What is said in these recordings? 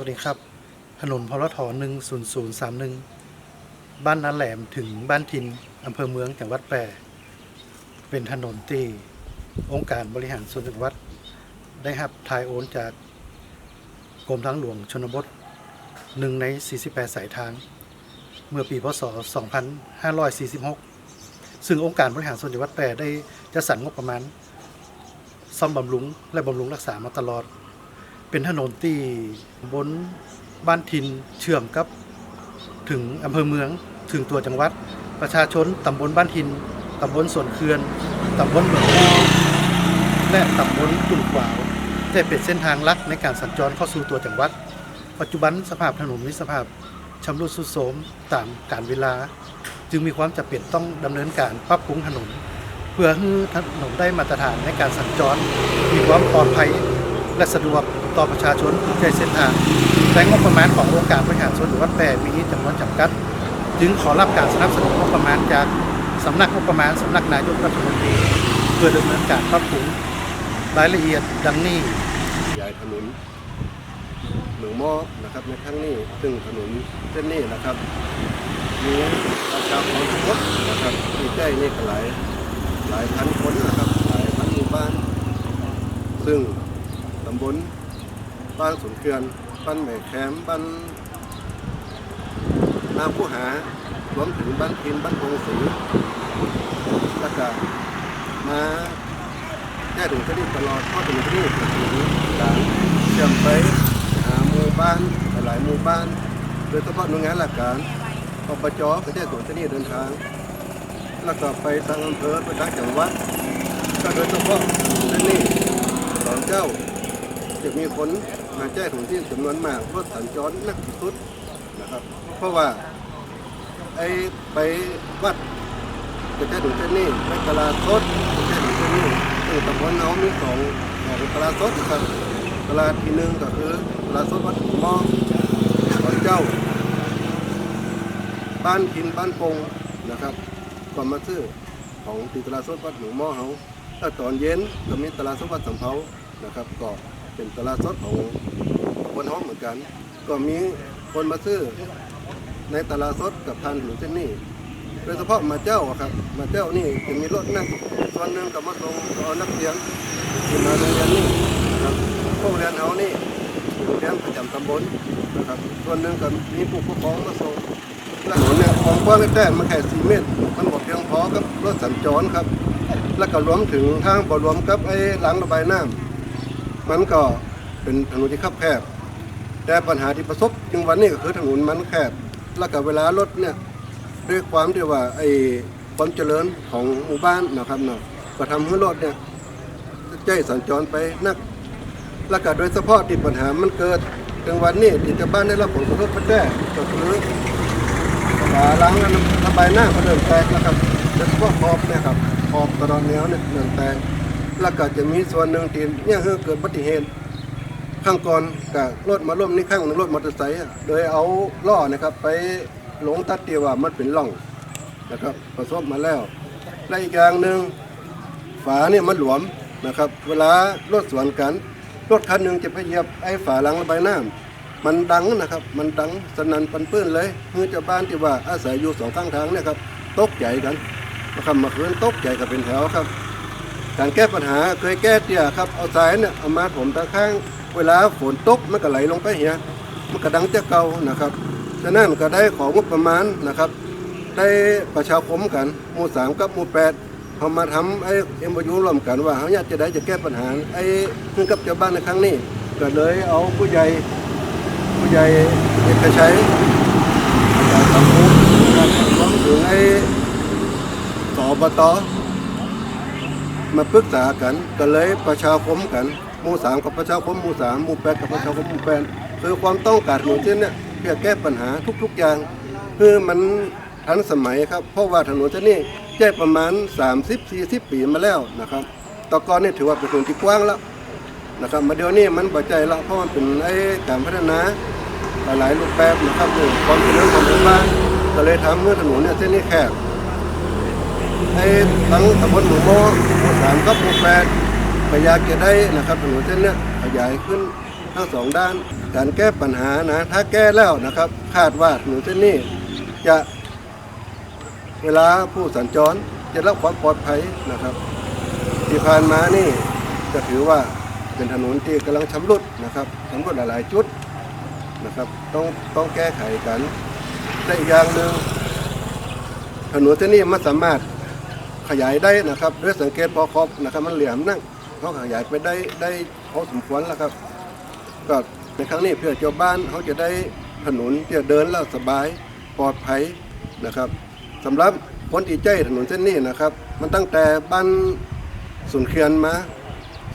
วัสดีครับ ถนนพลท10031บ้านนาแหลมถึงบ้านทินอำเภอเมืองจังหวัดแปรเป็นถนนที่องค์การบริหารส่วนจังหวัด ได้รับทายโอนจากกรมทางหลวงชนบทหนึ่งใน 48 สายทาง เมื่อปีพศ 2546 ซึ่งองค์การบริหารส่วนจังหวัดแปรได้จะสรรงบประมาณ ซ่อมบำรุงและบำรุงรักษามาตลอด เป็นถนนที่บนบ้านทินเชื่อมกับถึงอำเภอเมืองถึงตัวจังหวัด ประชาชนตำบลบ้านทินตำบลสวนเคือนตำบลเหมืองอ้และตำบลตุ่นขวาวได้เป็นเส้นทางลักในการสัญจรเข้าสู่ตัวจังหวัด ปัจจุบันสภาพถนนมีสภาพชำรุดทรุดโทรมตามกาลเวลา จึงมีความจำเป็นต้องดำเนินการปรับปรุงถนน เพื่อให้ถนนได้มาตรฐานในการสัญจร มีความปลอดภัยและสะดวก ต่อประชาชนใช้เส้นทางแต่งบประมาณขององค์การบริหารส่วนจังหวัดแพร่มีจำนวนจำกัด จึงขอรับการสนับสนุนงบประมาณจากสำนักงบประมาณสำนักนายกรัฐมนตรีเพื่อดำเนินการปรับปรุงรายละเอียดดังนี้ขยายถนนหนึ่งหม้อนะครับในครั้งนี้ซึ่งถนนเส้นนี้นะครับมีประชาชนทุกนนะครับที่ใกล้นี่ก็หลายหลายพันคนนะครับหลายพันหมู่บ้าน ซึ่งตำบล บ้านสมเกลือนบ้านแม่แคมบ้านนาผู้หารวมถึงบ้านพินบ้านพงศรีแล้วก็มาแค่ถึงที่นี่ตลอดเพราะถึงที่นี่เป็นถนนการเชื่อมไปหาหมู่บ้านหลายหมู่บ้านโดยเฉพาะหน่วยงานหลักการอบจก็ได้ส่วนที่นี่เดินทาง แล้วก็ไปทางอำเภอไปทางจังหวัดก็โดยเฉพาะที่นี่ตอนเจ้า จะมีคนมาแจ้งถึงที่จำนวนมากเพรถสัญจรนักที่สุดนะครับ เพราะว่าไอ้ไปวัดจะแค่ถึงเส้นนี้ไปตลาดสดจะแค่ถึงเส้นนี้คือตำบลเขามีสองสองตลาดสดนะครับตลาดที่หนึ่งก็คือตลาดสดวัดหม้อตอนเจ้า บ้านพินบ้านปงนะครับก็มาซื้อของที่ตลาดสดวัดหนูหม้อเขาถ้าตอนเย็นก็มีตลาดสดวัดสำเภานะครับก็ เป็นตลาดสดของคนห้องเหมือนกัน ก็มีคนมาซื้อในตลาดสดกับทานถึงเส้นนี้โดยเฉพาะมาเจ้าครับ มาเจ้านี่จะมีรถนั่งส่วนหนึ่งกับมาส่งเอานักเรียนที่มาโรงเรียนนี่ครับพวกเรียนเอานี่โรงเรียนประจำตำบลนะครับส่วนหนึ่งกับมีผู้ปกครองมาส่งถนนเนี่ยของกว้างแค่มันแค่สี่เมตร มันบอกเพียงพอกับรถสัญจรครับ แล้วก็รวมถึงทางบ่รวมกับไอ้หลังระบายน้ำ มันก็เป็นถนนที่คับแคบ แต่ปัญหาที่ประสบจึงวันนี้ก็คือถนนมันแคบ แล้วก็เวลารถเนี่ยด้วยความที่ว่าไอ้ความเจริญของหมู่บ้านนะครับเนาะก็ทำให้รถเนี่ยใจสัญจรไปนัก แล้วก็โดยเฉพาะที่ปัญหามันเกิดจังหวัดนี้ที่ชาวบ้านได้รับผลกระทบไปแน่ก็คือฝาล้างระบายหน้ำก็เริ่มแตกแล้วครับโดยเฉพาะขอบเนี่ยครับขอบตะดอนเนียเนี่ยเริ่มแตก แล้วก็จะมีส่วนหนึ่งที่เนี่ยเกิดอุบัติเหตุข้างก่อนกับรถมาล่มนี่ข้างหนึ่งรถมอเตอร์ไซค์โดยเอาล้อนะครับ ไปหลงตัดเตียวว่ามันเป็นร่องนะครับประสบมาแล้วและอีกอย่างหนึ่งฝาเนี่ยมันหลวมนะครับ เวลารถสวนกันรถคันหนึ่งจะไปเหยียบไอ้ฝาหลังระบายน้ำมันดังนะครับ มันดังสนั่นปันปื้อนเลยเมื่อเจ้าบ้านที่ว่าอาศัยอยู่สองข้างทางเนี่ยครับตกใจกันนะครับมาคืนตกใจกันเป็นแถวครับ การแก้ปัญหาเคยแก้เตี้ยครับเอาสายเนี่ยเอามาผมตาข้าง เวลาฝนตกมันก็ไหลลงไปเหียมันก็ดังเจ้าเก่านะครับฉะนั้นก็ได้ของงบประมาณนะครับ ได้ประชาคมกันหมู่สามกับหมู่แปดเขามาทำไอ้เอ็มยูร่วมกันว่าเขาอยากจะได้จะแก้ปัญหาไอ้เพื่อนกับเจ้าบ้านในครั้งนี้ก็เลยเอาผู้ใหญ่ผู้ใหญ่เอกชัยอาจารย์คำพูดนะครับรวมถึงไอ้สอบต มาปรึกษากันก็เลยประชาคมกันหมู่สามกับประชาคมหมู่สามหมู่แปดกับประชาคมหมู่แปดคือความต้องการของเส้นเนี่ยเพื่อแก้ปัญหาทุกๆอย่างคือมันทันสมัยครับเพราะว่าถนนเส้นนี้แก้ประมาณ 30-40 ปีมาแล้วนะครับตะกอนนี่ถือว่าเป็นถนนที่กว้างแล้วนะครับมาเดี๋ยวนี้มันปัจจัยละเพราะมันเป็นไอ้การพัฒนาหลายรูปแบบนะครับคือความเจริญของหมู่บ้านก็เลยทำให้ถนนเนี่ยเส้นนี้แคบ ในทั้งตำบลหมู่โมหมู่สามกับหมู่แปดพยายามจะได้นะครับถนนเส้นนี้ขยายขึ้นทั้งสองด้าน การแก้ปัญหานะถ้าแก้แล้วนะครับ คาดว่าถนนเส้นนี้จะเวลาผู้สัญจรจะรับความปลอดภัยนะครับ ที่ผ่านมานี่จะถือว่าเป็นถนนที่กำลังชำรุดนะครับชำรุดหลายๆจุดนะครับต้องต้องแก้ไขกันได้อีกอย่างหนึ่งถนนเส้นนี้มันสามารถ ขยายได้นะครับด้วยสังเกตพอครบนะครับ มันเหลี่ยมนั่งเขาขยายไปได้ได้พอสมควรแล้วครับก็ในครั้งนี้เพื่อเจ้าบ้านเขาจะได้ถนนที่จะเดินแล้วสบายปลอดภัยนะครับสำหรับคนที่ใจถนนเส้นนี้นะครับ มันตั้งแต่บ้านสุนเคียนมา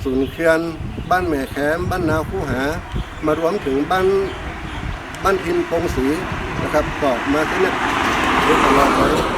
สุนเคียน บ้านแม่แคมบ้านนาคู่หามารวมถึงบ้านบ้านพินปงศรีนะครับก็มาที่นี่ตลอดเลย